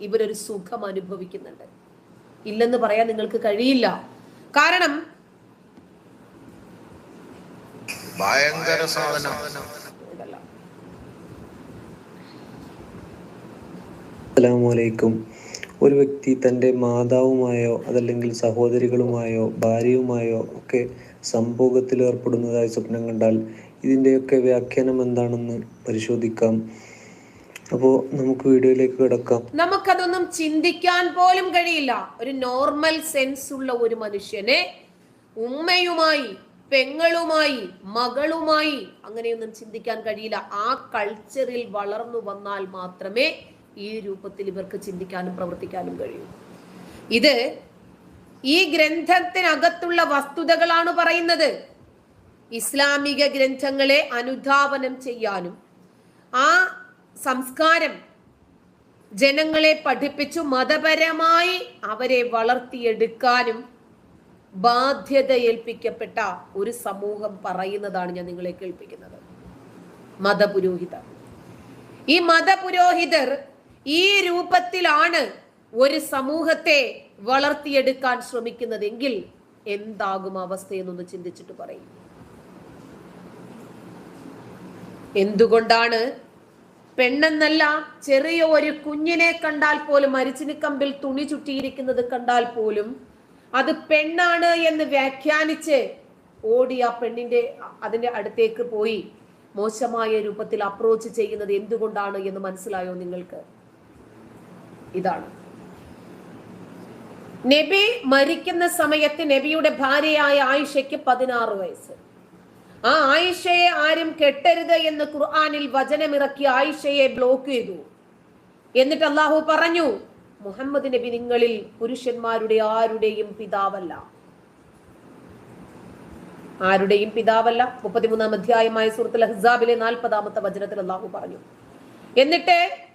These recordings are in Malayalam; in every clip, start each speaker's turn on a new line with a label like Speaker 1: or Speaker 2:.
Speaker 1: ഇവരൊരു സുഖം അനുഭവിക്കുന്നുണ്ട്. ഇല്ലെന്ന് പറയാൻ നിങ്ങൾക്ക് കഴിയില്ല. കാരണം
Speaker 2: ഭയങ്കര സാധനം.
Speaker 3: അസ്സലാമലൈക്കും ഒരു വ്യക്തി തന്റെ മാതാവുമായോ അതല്ലെങ്കിൽ സഹോദരികളുമായോ ഭാര്യയുമായോ ഒക്കെ സംഭോഗത്തിൽ ഏർപ്പെടുന്നതായി സ്വപ്നം കണ്ടാൽ ഇതിന്റെയൊക്കെ വ്യാഖ്യാനം എന്താണെന്ന് പരിശോധിക്കാം. അപ്പോൾ നമുക്ക് വീഡിയോയിലേക്ക് കിടക്കാം.
Speaker 1: നമുക്കതൊന്നും ചിന്തിക്കാൻ പോലും കഴിയില്ല. ഒരു നോർമൽ സെൻസ് ഉള്ള ഒരു മനുഷ്യനെ ഉമ്മയുമായി പെങ്ങളുമായി മകളുമായി അങ്ങനെയൊന്നും ചിന്തിക്കാൻ കഴിയില്ല. ആ കൾച്ചറിൽ വളർന്നു വന്നാൽ മാത്രമേ ഈ രൂപത്തിൽ ഇവർക്ക് ചിന്തിക്കാനും പ്രവർത്തിക്കാനും കഴിയൂ. ഇത് ഈ ഗ്രന്ഥത്തിനകത്തുള്ള വസ്തുതകളാണ് പറയുന്നത്. ഇസ്ലാമിക ഗ്രന്ഥങ്ങളെ അനുധാവനം ചെയ്യാനും ആ സംസ്കാരം ജനങ്ങളെ പഠിപ്പിച്ചു മതപരമായി അവരെ വളർത്തിയെടുക്കാനും ബാധ്യത ഏൽപ്പിക്കപ്പെട്ട ഒരു സമൂഹം പറയുന്നതാണ് ഞാൻ നിങ്ങളെ കേൾപ്പിക്കുന്നത്. മതപുരോഹിതർ. ഈ മതപുരോഹിതർ ഈ രൂപത്തിലാണ് ഒരു സമൂഹത്തെ വളർത്തിയെടുക്കാൻ ശ്രമിക്കുന്നതെങ്കിൽ എന്താകും അവസ്ഥയെന്നൊന്ന് ചിന്തിച്ചിട്ട് പറയും. എന്തുകൊണ്ടാണ് പെണ്ണെന്നല്ല ചെറിയ ഒരു കുഞ്ഞിനെ കണ്ടാൽ പോലും മരിച്ചിനിക്കമ്പിൽ തുണി ചുറ്റിയിരിക്കുന്നത് കണ്ടാൽ പോലും അത് പെണ്ണാണ് എന്ന് വ്യാഖ്യാനിച്ച് ഓടി ആ പെണ്ണിന്റെ അതിന്റെ അടുത്തേക്ക് പോയി മോശമായ രൂപത്തിൽ അപ്രോച്ച് ചെയ്യുന്നത് എന്തുകൊണ്ടാണ് എന്ന് മനസ്സിലായോ നിങ്ങൾക്ക്? ഇതാണ്. നബി മരിക്കുന്ന സമയത്ത് നബിയുടെ ഭാര്യയായ ആയിഷയ്ക്ക് പതിനാറ് വയസ്സ്. ആ ആയിഷയെ ആരും കെട്ടരുത് എന്ന് ഖുർആാനിൽ വചനമിറക്കി ആയിഷയെ ബ്ലോക്ക് ചെയ്തു. എന്നിട്ട് അള്ളാഹു പറഞ്ഞു മുഹമ്മദ് നബി നിങ്ങളിൽ പുരുഷന്മാരുടെ ആരുടെയും പിതാവല്ല. ആരുടെയും പിതാവല്ല. മുപ്പത്തിമൂന്നാം അധ്യായമായ സൂറത്തുൽ അഹ്സാബിലെ നാൽപ്പതാമത്തെ വചനത്തിൽ അള്ളാഹു പറഞ്ഞു. എന്നിട്ട്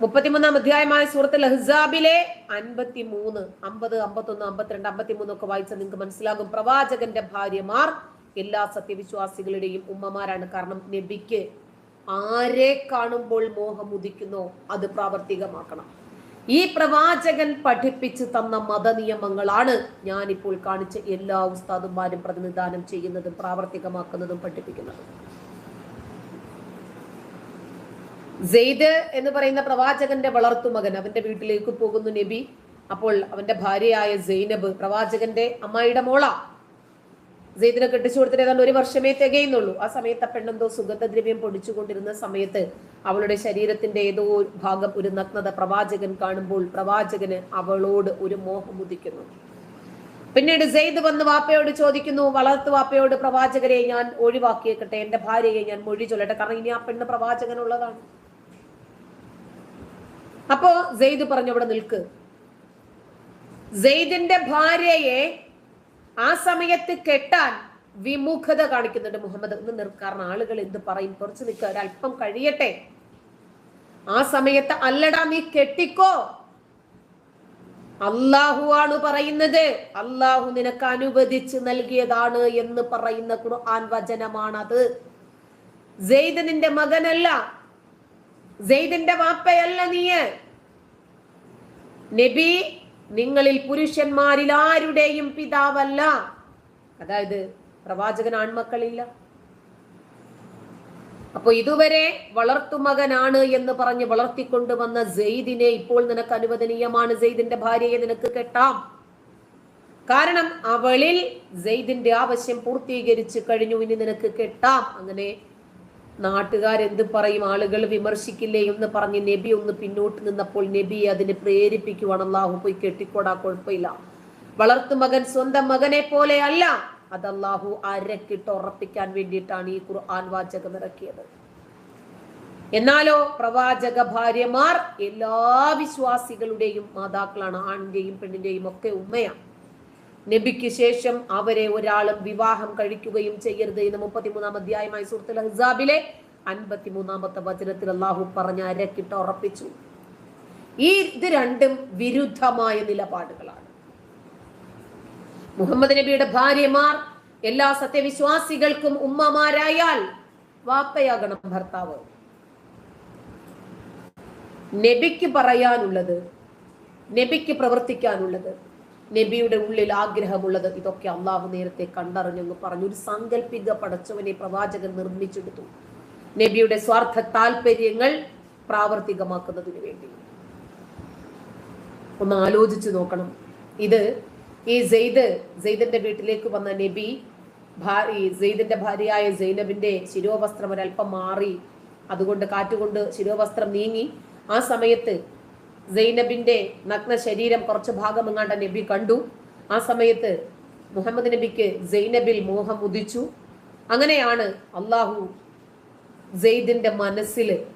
Speaker 1: മുപ്പത്തിമൂന്നാം അധ്യായമായ സൂറത്തുൽ ഹിസാബിലെ അൻപത്തി മൂന്ന് അമ്പത് അമ്പത്തൊന്ന് അമ്പത്തിരണ്ട് അമ്പത്തിമൂന്ന് ഒക്കെ വായിച്ചാൽ നിങ്ങൾക്ക് മനസ്സിലാകും. പ്രവാചകന്റെ ഭാര്യമാർ എല്ലാ സത്യവിശ്വാസികളുടെയും ഉമ്മമാരാണ്. കാരണം നബിക്ക് ആരെ കാണുമ്പോൾ മോഹം ഉദിക്കുന്നോ അത് പ്രാവർത്തികമാക്കണം. ഈ പ്രവാചകൻ പഠിപ്പിച്ചു തന്ന മതനിയമങ്ങളാണ് ഞാനിപ്പോൾ കാണിച്ച എല്ലാ ഉസ്താദുമാരും പ്രതിനിധാനം ചെയ്യുന്നതും പ്രാവർത്തികമാക്കുന്നതും പഠിപ്പിക്കുന്നതും. സെയ്ദ് എന്ന് പറയുന്ന പ്രവാചകന്റെ വളർത്തുമകൻ അവന്റെ വീട്ടിലേക്ക് പോകുന്നു നബി. അപ്പോൾ അവന്റെ ഭാര്യയായ സൈനബ് പ്രവാചകന്റെ അമ്മായിയുടെ മോള. സെയ്ദിനെ കെട്ടിച്ചു കൊടുത്തിട്ട് ഒരു വർഷമേ തികയുന്നുള്ളൂ. ആ സമയത്ത് പെണ്ണെന്തോ സുഗന്ധദ്രവ്യം പൊടിച്ചുകൊണ്ടിരുന്ന സമയത്ത് അവളുടെ ശരീരത്തിന്റെ ഏതോ ഭാഗം ഒരു നഗ്നത പ്രവാചകൻ കാണുമ്പോൾ പ്രവാചകന് അവളോട് ഒരു മോഹം ഉദിക്കുന്നു. പിന്നീട് സെയ്ദ് വന്ന് വാപ്പയോട് ചോദിക്കുന്നു വളർത്തു വാപ്പയോട് പ്രവാചകരെ ഞാൻ ഒഴിവാക്കിയേക്കട്ടെ എന്റെ ഭാര്യയെ ഞാൻ മൊഴി ചൊല്ലട്ടെ. കാരണം ഇനി ആ പെണ്ണ് പ്രവാചകനുള്ളതാണ്. അപ്പോ സെയ്ദ് പറഞ്ഞു അവിടെ നിൽക്ക്. സെയ്ദിന്റെ ഭാര്യയെ ആ സമയത്ത് കെട്ടാൻ വിമുഖത കാണിക്കുന്നുണ്ട് മുഹമ്മദ്. ഒന്ന് നിർ ആളുകൾ എന്ത് പറയും? കുറച്ച് നിൽക്കുക ഒരല്പം കഴിയട്ടെ. ആ സമയത്ത് അല്ലടാ നീ കെട്ടിക്കോ. അള്ളാഹു ആണ് പറയുന്നത്. അള്ളാഹു നിനക്ക് അനുവദിച്ച് നൽകിയതാണ് എന്ന് പറയുന്ന ഖുർആൻ വചനമാണത്. നിന്റെ മകനല്ല. സെയ്ദിന്റെ വാപ്പയല്ല നീയ്. നബി നിങ്ങളിൽ പുരുഷന്മാരിൽ ആരുടെയും പിതാവല്ല. അതായത് പ്രവാചകൻ ആൺമക്കളില്ല. അപ്പൊ ഇതുവരെ വളർത്തുമകനാണ് എന്ന് പറഞ്ഞ് വളർത്തിക്കൊണ്ടുവന്ന സെയ്ദിനെ ഇപ്പോൾ നിനക്ക് അനുവദനീയമാണ്. സെയ്ദിന്റെ ഭാര്യയെ നിനക്ക് കെട്ടാം. കാരണം അവളിൽ സെയ്ദിന്റെ ആവശ്യം പൂർത്തീകരിച്ചു കഴിഞ്ഞു. ഇനി നിനക്ക് കെട്ടാം. അങ്ങനെ നാട്ടുകാരെന്ത് പറയും? ആളുകൾ വിമർശിക്കില്ലേ എന്ന് പറഞ്ഞ് നബി ഒന്ന് പിന്നോട്ട് നിന്നപ്പോൾ നബി അതിനെ പ്രേരിപ്പിക്കുവാണ് അള്ളാഹു പോയി കെട്ടിക്കോടാ കുഴപ്പമില്ല. വളർത്തു മകൻ സ്വന്തം മകനെ പോലെ അല്ല. അത് അള്ളാഹു അരക്കിട്ട് ഉറപ്പിക്കാൻ വേണ്ടിയിട്ടാണ് ഈ ഖുർആൻ വാചകം ഇറക്കിയത്. എന്നാലോ പ്രവാചക ഭാര്യമാർ എല്ലാ വിശ്വാസികളുടെയും മാതാക്കളാണ് ആണിന്റെയും പെണ്ണിന്റെയും ഒക്കെ ഉമ്മയാണ്. നബിക്ക് ശേഷം അവരെ ഒരാളും വിവാഹം കഴിക്കുകയും ചെയ്യരുത് എന്ന് മുപ്പത്തിമൂന്നാം അധ്യായമായ സുഹൃത്തുൽ ഹിസാബിലെ അൻപത്തിമൂന്നാമത്തെ വചനത്തിൽ അള്ളാഹു പറഞ്ഞ അരക്കിട്ട് ഉറപ്പിച്ചു. ഈ ഇത് രണ്ടും വിരുദ്ധമായ നിലപാടുകളാണ്. മുഹമ്മദ് നബിയുടെ ഭാര്യമാർ എല്ലാ സത്യവിശ്വാസികൾക്കും ഉമ്മമാരായാൽ വാപ്പയാകണം ഭർത്താവ്. നബിക്ക് പറയാനുള്ളത് നബിക്ക് പ്രവർത്തിക്കാനുള്ളത് നബിയുടെ ഉള്ളിൽ ആഗ്രഹമുള്ളത്. ഇതൊക്കെ അള്ളാഹു നേരത്തെ കണ്ടറിഞ്ഞെന്ന് പറഞ്ഞു. ഒരു സാങ്കല്പിക പടച്ചവനെ പ്രവാചകൻ നിർമ്മിച്ചെടുത്തു. നബിയുടെ സ്വാർത്ഥ താല്പര്യങ്ങൾ പ്രാവർത്തികമാക്കുന്നതിന് വേണ്ടി. ഒന്ന് ആലോചിച്ചു നോക്കണം. ഇത് ഈ സെയ്ദ് സെയ്ദിന്റെ വീട്ടിലേക്ക് വന്ന നബി ഭാര്യ ഈ സെയ്ദിന്റെ ഭാര്യയായ സൈനബിന്റെ ശിരോവസ്ത്രം ഒരല്പം മാറി. അതുകൊണ്ട് കാറ്റുകൊണ്ട് ശിരോവസ്ത്രം നീങ്ങി. ആ സമയത്ത് സൈനബിന്റെ നഗ്ന ശരീരം കുറച്ച് ഭാഗം എങ്ങാണ്ട് നബി കണ്ടു. ആ സമയത്ത് മുഹമ്മദ് നബിക്ക് സൈനബിൽ മോഹം ഉദിച്ചു. അങ്ങനെയാണ് അള്ളാഹു സെയ്ദിന്റെ മനസ്സിൽ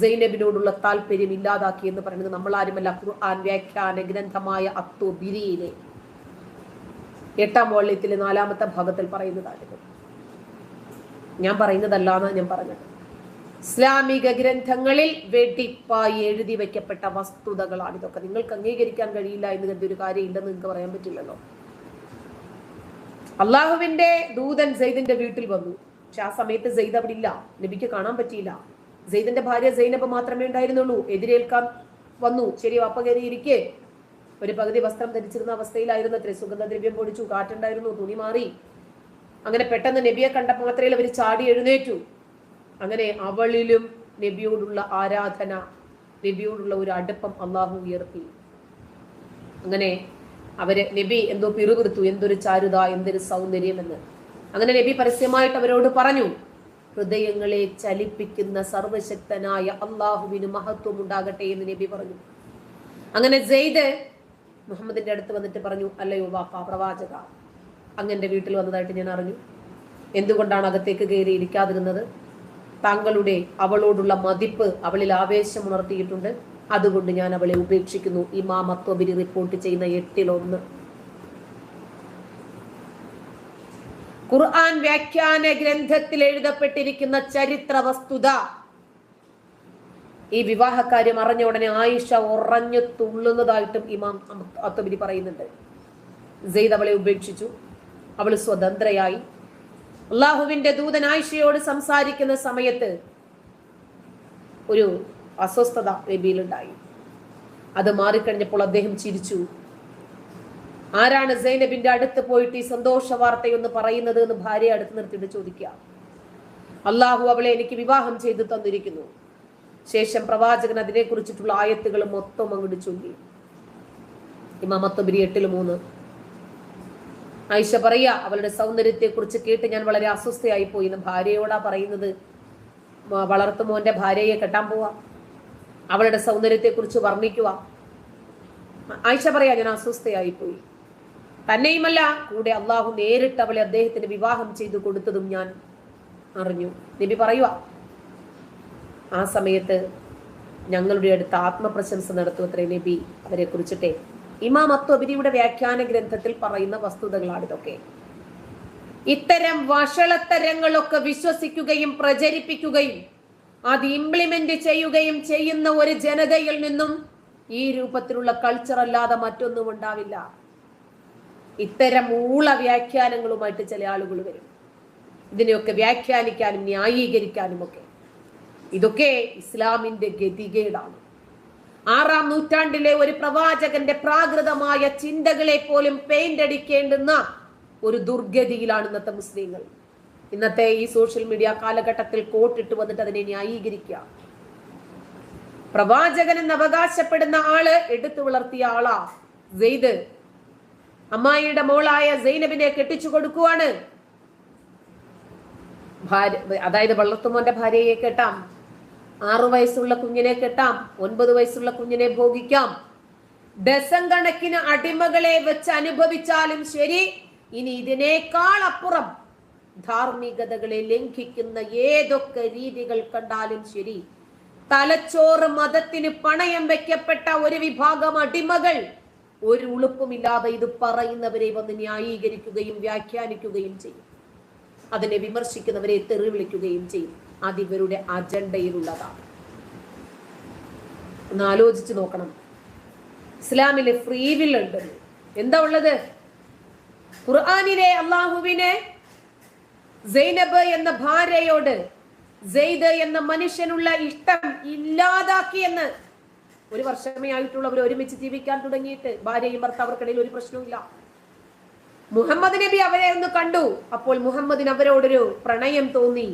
Speaker 1: സൈനബിനോടുള്ള താല്പര്യം ഇല്ലാതാക്കി എന്ന് പറയുന്നത് നമ്മൾ ആരുമല്ല ഖുർആൻ വ്യാഖ്യാന ഗ്രന്ഥമായ അത്തുബിരിയിലെ എട്ടാം വള്ളിയത്തിലെ നാലാമത്തെ ഭാഗത്തിൽ പറയുന്നതാണിത്. ഞാൻ പറയുന്നതല്ലാന്ന് ഞാൻ പറഞ്ഞത്. ഇസ്ലാമിക ഗ്രന്ഥങ്ങളിൽ വെടിപ്പായി എഴുതി വെക്കപ്പെട്ട വസ്തുതകളാണ് ഇതൊക്കെ. നിങ്ങൾക്ക് അംഗീകരിക്കാൻ കഴിയില്ല എന്ന് കരുതി ഒരു കാര്യം ഇല്ലെന്ന് നിങ്ങൾക്ക് പറയാൻ പറ്റില്ലല്ലോ. അള്ളാഹുവിന്റെ ദൂതൻ സെയ്ദിന്റെ വീട്ടിൽ വന്നു. പക്ഷെ ആ സമയത്ത് സെയ്ദ് അവിടെ ഇല്ല. നബിക്ക് കാണാൻ പറ്റിയില്ല. സെയ്ദിന്റെ ഭാര്യ സൈനബ് മാത്രമേ ഉണ്ടായിരുന്നുള്ളൂ. എതിരേൽക്കാൻ വന്നു. ശരി വാപ്പ കയറി ഇരിക്കേ. ഒരു പകുതി വസ്ത്രം ധരിച്ചിരുന്ന അവസ്ഥയിലായിരുന്നു അത്രേ സുഗന്ധദ്രവ്യം പൊടിച്ചു കാറ്റുണ്ടായിരുന്നു തുണി മാറി. അങ്ങനെ പെട്ടെന്ന് നബിയെ കണ്ടപ്പോൾ മാത്രമേ അവർ ചാടി എഴുന്നേറ്റു. അങ്ങനെ അവളിലും നബിയോടുള്ള ആരാധന നബിയോടുള്ള ഒരു അടുപ്പം അള്ളാഹു ഉയർത്തി. അങ്ങനെ അവർ നബി എന്തോ പിറുപിറുത്തു എന്തൊരു ചാരുത എന്തൊരു സൗന്ദര്യം എന്ന് അങ്ങനെ നബി പരസ്യമായിട്ട് അവരോട് പറഞ്ഞു ഹൃദയങ്ങളെ ചലിപ്പിക്കുന്ന സർവശക്തനായ അള്ളാഹുവിന് മഹത്വം ഉണ്ടാകട്ടെ എന്ന് നബി പറഞ്ഞു. അങ്ങനെ ജെയ്ദ് മുഹമ്മദിന്റെ അടുത്ത് വന്നിട്ട് പറഞ്ഞു അല്ലയോ വാപ്പ പ്രവാചക അങ്ങന്റെ വീട്ടിൽ വന്നതായിട്ട് ഞാൻ അറിഞ്ഞു. എന്തുകൊണ്ടാണ് അകത്തേക്ക് കയറി ഇരിക്കാതിരുന്നത്? താങ്കളുടെ അവളോടുള്ള മതിപ്പ് അവളിൽ ആവേശം ഉണർത്തിയിട്ടുണ്ട് അതുകൊണ്ട് ഞാൻ അവളെ ഉപേക്ഷിക്കുന്നു. ഇമാം അത്വബിരി റിപ്പോർട്ട് ചെയ്യുന്ന എട്ടിലൊന്ന്. ഖുർആൻ വ്യാഖ്യാന ഗ്രന്ഥത്തിൽ എഴുതപ്പെട്ടിരിക്കുന്ന ചരിത്ര വസ്തുത ഈ വിവാഹക്കാര്യം അറിഞ്ഞ ഉടനെ ആയിഷ ഉറഞ്ഞു തുള്ളുന്നതായിട്ടും ഇമാം അത്തബിരി പറയുന്നുണ്ട്. സെയ്ദ് അവളെ ഉപേക്ഷിച്ചു. അവൾ സ്വതന്ത്രയായി. അള്ളാഹുവിന്റെ ദൂതൻ ആയിഷയോട് സംസാരിക്കുന്ന സമയത്ത് ഒരു അസ്വസ്ഥത നബിയിലുണ്ടായി. അത് മാറിക്കഴിഞ്ഞപ്പോൾ അദ്ദേഹം ചിരിച്ചു. ആരാണ് സൈനബിന്റെ അടുത്ത് പോയിട്ട് ഈ സന്തോഷ വാർത്തയൊന്ന് പറയുന്നത് എന്ന് ഭാര്യയെ അടുത്ത് നിർത്തിയിട്ട് ചോദിക്കുക. അള്ളാഹു അവളെ എനിക്ക് വിവാഹം ചെയ്തു തന്നിരിക്കുന്നു. ശേഷം പ്രവാചകൻ അതിനെ കുറിച്ചിട്ടുള്ള ആയത്തുകൾ മൊത്തം അങ്ങോട്ട് ചൊല്ലി. ഇമാമത്തൊബിരി എട്ടിൽ മൂന്ന്. ആയിഷ പറയാ അവളുടെ സൗന്ദര്യത്തെക്കുറിച്ച് കേട്ട് ഞാൻ വളരെ അസ്വസ്ഥയായി പോയി എന്ന് ഭാര്യയോടാ പറയുന്നത്. വളർത്തു വളർത്തുമോന്റെ ഭാര്യയെ കെട്ടാൻ പോവാ. അവളുടെ സൗന്ദര്യത്തെക്കുറിച്ച് വർണിക്കുക. ആയിഷ പറയാ ഞാൻ അസ്വസ്ഥയായി പോയി തന്നെയുമല്ല കൂടെ അള്ളാഹു നേരിട്ട് അവളെ അദ്ദേഹത്തിന് വിവാഹം ചെയ്തു കൊടുത്തതും ഞാൻ അറിഞ്ഞു. നബി പറയുക ആ സമയത്ത് ഞങ്ങളുടെ അടുത്ത് ആത്മപ്രശംസ നടത്തും അത്രേ നബി അവരെ കുറിച്ചിട്ടെ ഇമാം അത്വബിരിയുടെ വ്യാഖ്യാന ഗ്രന്ഥത്തിൽ പറയുന്ന വസ്തുതകളാണ് ഇതൊക്കെ. ഇത്തരം വഷളത്തരങ്ങളൊക്കെ വിശ്വസിക്കുകയും പ്രചരിപ്പിക്കുകയും അത് ഇംപ്ലിമെന്റ് ചെയ്യുകയും ചെയ്യുന്ന ഒരു ജനതയിൽ നിന്നും ഈ രൂപത്തിലുള്ള കൾച്ചർ അല്ലാതെ മറ്റൊന്നും ഉണ്ടാവില്ല. ഇത്തരം ഊള വ്യാഖ്യാനങ്ങളുമായിട്ട് ചില ആളുകൾ വരും. ഇതിനെയൊക്കെ വ്യാഖ്യാനിക്കാനും ന്യായീകരിക്കാനും ഒക്കെ ഇതൊക്കെ ഇസ്ലാമിന്റെ ഗതികേടാണ്. ആറാം നൂറ്റാണ്ടിലെ ഒരു പ്രവാചകന്റെ പ്രാകൃതമായ ചിന്തകളെ പോലും പെയിന്റ് അടിക്കേണ്ടുന്ന ഒരു ദുർഗതിയിലാണ് ഇന്നത്തെ മുസ്ലിങ്ങൾ. ഇന്നത്തെ ഈ സോഷ്യൽ മീഡിയ കാലഘട്ടത്തിൽ കോട്ടിട്ട് വന്നിട്ട് അതിനെ ന്യായീകരിക്കുക. പ്രവാചകൻ എന്ന് അവകാശപ്പെടുന്ന ആൾ എടുത്തു വളർത്തിയ ആളാ സെയ്ദ്. അമ്മായിയുടെ മോളായ സൈനബിനെ കെട്ടിച്ചു കൊടുക്കുവാണ്. ഭാര്യ അതായത് വളർത്തുമോന്റെ ഭാര്യയെ കെട്ടാം. ആറു വയസ്സുള്ള കുഞ്ഞിനെ കെട്ടാം ഒൻപത് വയസ്സുള്ള കുഞ്ഞിനെ ഭോഗിക്കാം. ഡസൻ കണക്കിന് അടിമകളെ വെച്ച് അനുഭവിച്ചാലും ശരി ഇനി ഇതിനേക്കാൾ അപ്പുറം ധാർമ്മികതകളെ ലംഘിക്കുന്ന ഏതൊക്കെ രീതികൾ കണ്ടാലും ശരി. തലച്ചോറ് മതത്തിന് പണയം വെക്കപ്പെട്ട ഒരു വിഭാഗം അടിമകൾ ഒരു ഉളുപ്പുമില്ലാതെ ഇത് പറയുന്നവരെ വന്ന് ന്യായീകരിക്കുകയും വ്യാഖ്യാനിക്കുകയും ചെയ്യും. അതിനെ വിമർശിക്കുന്നവരെ തെറി വിളിക്കുകയും ചെയ്യും. അത് ഇവരുടെ അജണ്ടയിലുള്ളതാണ്. ഒന്ന് ആലോചിച്ച് നോക്കണം. ഇസ്ലാമിലെ ഫ്രീവിൽ ഉണ്ട്. എന്താ ഉള്ളത്? ഖുർആാനിലെ അള്ളാഹുവിനെ സൈനബ് എന്ന ഭാര്യയോട് സെയ്ദ് എന്ന മനുഷ്യനുള്ള ഇഷ്ടം ഇല്ലാതാക്കി എന്ന് ഒരു വർഷമേ ആയിട്ടുള്ളവർ ഒരുമിച്ച് ജീവിക്കാൻ തുടങ്ങിയിട്ട്. ഭാര്യയും ഭർത്താവർക്കിടയിൽ ഒരു പ്രശ്നവുമില്ല. മുഹമ്മദ് നബി അവരെ ഒന്ന് കണ്ടു. അപ്പോൾ മുഹമ്മദിന് അവരോടൊരു പ്രണയം തോന്നി.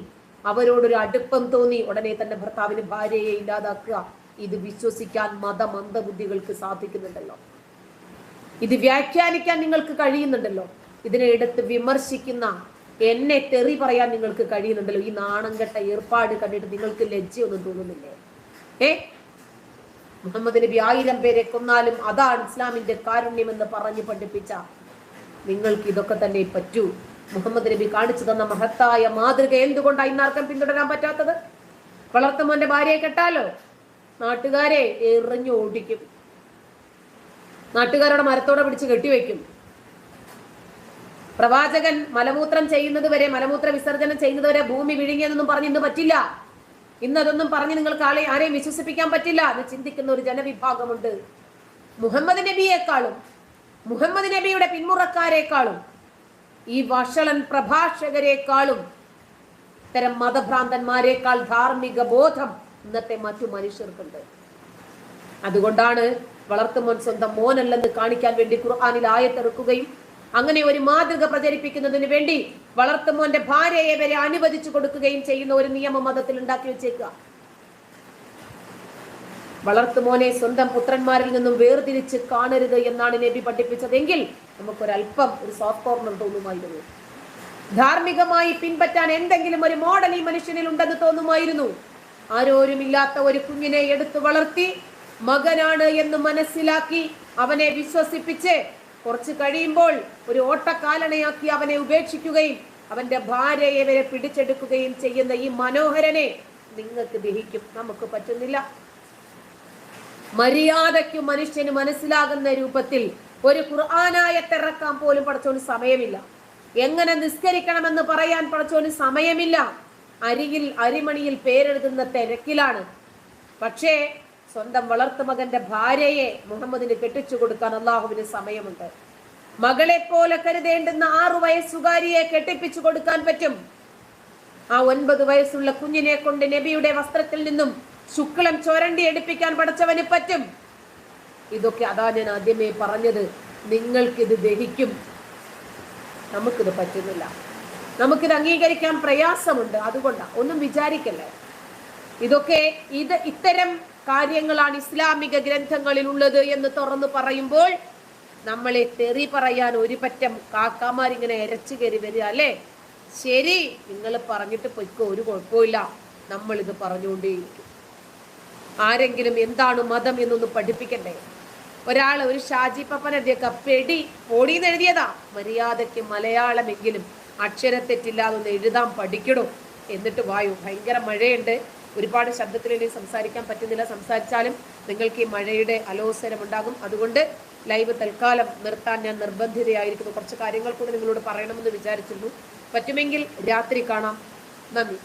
Speaker 1: അവരോടൊരു അടുപ്പം തോന്നി ഉടനെ തന്നെ ഭർത്താവിന് ഭാര്യയെ ഇല്ലാതാക്കുക. ഇത് വിശ്വസിക്കാൻ മതമന്ദബുദ്ധികൾക്ക് സാധിക്കുന്നുണ്ടല്ലോ. ഇത് വ്യാഖ്യാനിക്കാൻ നിങ്ങൾക്ക് കഴിയുന്നുണ്ടല്ലോ. ഇതിനെ എടുത്ത് വിമർശിക്കുന്ന എന്നെ തെറി പറയാൻ നിങ്ങൾക്ക് കഴിയുന്നുണ്ടല്ലോ. ഈ നാണം കെട്ട ഏർപ്പാട് കണ്ടിട്ട് നിങ്ങൾക്ക് ലജ്ജയൊന്നും തോന്നുന്നില്ലേ? ഏ? മുഹമ്മദ് നബി ആയിരം പേരെ കൊന്നാലും അതാണ് ഇസ്ലാമിന്റെ കാരുണ്യമെന്ന് പറഞ്ഞ് പഠിപ്പിച്ച. നിങ്ങൾക്ക് ഇതൊക്കെ തന്നെ പറ്റൂ. മുഹമ്മദ് നബി കാണിച്ചു തന്ന മഹത്തായ മാതൃക എന്തുകൊണ്ടാണ് ഇന്നാർക്കും പിന്തുടരാൻ പറ്റാത്തത്? വളർത്തുമോന്റെ ഭാര്യയെ കെട്ടാലോ? നാട്ടുകാരെ എറിഞ്ഞു ഓടിക്കും. നാട്ടുകാരുടെ മരത്തോടെ പിടിച്ച് കെട്ടിവെക്കും. പ്രവാചകൻ മലമൂത്രം ചെയ്യുന്നത് വരെ മലമൂത്ര വിസർജനം ചെയ്യുന്നത് വരെ ഭൂമി വിഴുങ്ങിയതൊന്നും പറഞ്ഞ് ഇന്ന് പറ്റില്ല. ഇന്ന് അതൊന്നും പറഞ്ഞ് നിങ്ങൾക്ക് ആളെ ആരെയും വിശ്വസിപ്പിക്കാൻ പറ്റില്ല എന്ന് ചിന്തിക്കുന്ന ഒരു ജനവിഭാഗമുണ്ട്. മുഹമ്മദ് നബിയേക്കാളും മുഹമ്മദ് നബിയുടെ പിന്മുറക്കാരെക്കാളും ഈ വഷളൻ പ്രഭാഷകരെക്കാളും ഇത്തരം മതഭ്രാന്തന്മാരെക്കാൾ ധാർമ്മിക ബോധം ഇന്നത്തെ മറ്റു മനുഷ്യർക്കുണ്ട്. അതുകൊണ്ടാണ് വളർത്തുമോൻ സ്വന്തം മോനല്ലെന്ന് കാണിക്കാൻ വേണ്ടി ഖുർആാനിൽ ആയത്തിറക്കുകയും അങ്ങനെ ഒരു മാതൃക പ്രചരിപ്പിക്കുന്നതിന് വേണ്ടി വളർത്തുമോന്റെ ഭാര്യയെ വരെ അനുവദിച്ചു കൊടുക്കുകയും ചെയ്യുന്ന ഒരു നിയമം മതത്തിൽ ഉണ്ടാക്കി വെച്ചേക്കുക. വളർത്തുമോനെ സ്വന്തം പുത്രന്മാരിൽ നിന്നും വേർതിരിച്ച് കാണരുത് എന്നാണ് നബി പഠിപ്പിച്ചതെങ്കിൽ നമുക്കൊരല്പം ഒരു സോഫ്റ്റ് കോർണർ തോന്നുമായിരുന്നു. ധാർമ്മികമായി പിൻപറ്റാൻ എന്തെങ്കിലും ഒരു മോഡൽ ഈ മനുഷ്യനിൽ ഉണ്ടെന്ന് തോന്നുമായിരുന്നു. ആരോരുമില്ലാത്ത ഒരു കുഞ്ഞിനെ എടുത്തു വളർത്തി മകനാണ് എന്ന് മനസ്സിലാക്കി അവനെ വിശ്വസിപ്പിച്ച് കുറച്ച് കഴിയുമ്പോൾ ഒരു ഓട്ടക്കാലണയാക്കി അവനെ ഉപേക്ഷിക്കുകയും അവന്റെ ഭാര്യയെ വരെ പിടിച്ചെടുക്കുകയും ചെയ്യുന്ന ഈ മനോഹരനെ നിങ്ങൾക്ക് ദഹിക്കും. നമുക്ക് പറ്റുന്നില്ല. മര്യാദയ്ക്ക് മനുഷ്യന് മനസ്സിലാകുന്ന രൂപത്തിൽ ഒരു ഖുർആാനായത്തിറക്കാൻ പോലും പഠിച്ചോന് സമയമില്ല. എങ്ങനെ നിസ്കരിക്കണമെന്ന് പറയാൻ പഠിച്ചോന് സമയമില്ല. അരിയിൽ അരിമണിയിൽ പേരെഴുതുന്ന തിരക്കിലാണ്. പക്ഷേ സ്വന്തം വളർത്തുമകന്റെ ഭാര്യയെ മുഹമ്മദിന് കെട്ടിച്ചു കൊടുക്കാൻ അള്ളാഹുവിന് സമയമുണ്ട്. മകളെ പോലെ കരുതേണ്ടുന്ന ആറു വയസ്സുകാരിയെ കെട്ടിപ്പിച്ചു കൊടുക്കാൻ പറ്റും. ആ ഒൻപത് വയസ്സുള്ള കുഞ്ഞിനെ കൊണ്ട് നബിയുടെ വസ്ത്രത്തിൽ നിന്നും ശുക്ലം ചൊരണ്ടി എടുപ്പിക്കാൻ പഠിച്ചവന് പറ്റും. ഇതൊക്കെ അതാ ഞാൻ ആദ്യമേ പറഞ്ഞത്. നിങ്ങൾക്കിത് ദഹിക്കും. നമുക്കിത് പറ്റുന്നില്ല. നമുക്കിത് അംഗീകരിക്കാൻ പ്രയാസമുണ്ട്. അതുകൊണ്ടാണ് ഒന്നും വിചാരിക്കല്ലേ? ഇതൊക്കെ ഇത് ഇത്തരം കാര്യങ്ങളാണ് ഇസ്ലാമിക ഗ്രന്ഥങ്ങളിൽ ഉള്ളത് എന്ന് തുറന്നു പറയുമ്പോൾ നമ്മളെ തെറി പറയാൻ ഒരു പറ്റം കാക്കാമാരിങ്ങനെ ഇരച്ചു കയറി വരിക അല്ലേ? ശരി നിങ്ങൾ പറഞ്ഞിട്ട് പൊയ്ക്കോ ഒരു കുഴപ്പമില്ല. നമ്മളിത് പറഞ്ഞുകൊണ്ടേയിരിക്കും. ആരെങ്കിലും എന്താണ് മതം എന്നൊന്ന് പഠിപ്പിക്കണ്ടേ? ഒരാൾ ഒരു ഷാജി പപ്പനടിയൊക്കെ പെടി പൊടിന്ന് എഴുതിയതാ. മര്യാദയ്ക്ക് മലയാളമെങ്കിലും അക്ഷരത്തെറ്റില്ലാതെ ഒന്ന് എഴുതാൻ പഠിക്കണോ? എന്നിട്ട് വായു ഭയങ്കര മഴയുണ്ട്. ഒരുപാട് ശബ്ദത്തിൽ ഇനി സംസാരിക്കാൻ പറ്റുന്നില്ല. സംസാരിച്ചാലും നിങ്ങൾക്ക് ഈ മഴയുടെ അലോസരം ഉണ്ടാകും അതുകൊണ്ട് ലൈവ് തൽക്കാലം നിർത്താൻ ഞാൻ നിർബന്ധിതയായിരിക്കുന്നു. കുറച്ച് കാര്യങ്ങൾ കൂടെ നിങ്ങളോട് പറയണമെന്ന് വിചാരിച്ചിരുന്നു. പറ്റുമെങ്കിൽ രാത്രി കാണാം. നന്ദി.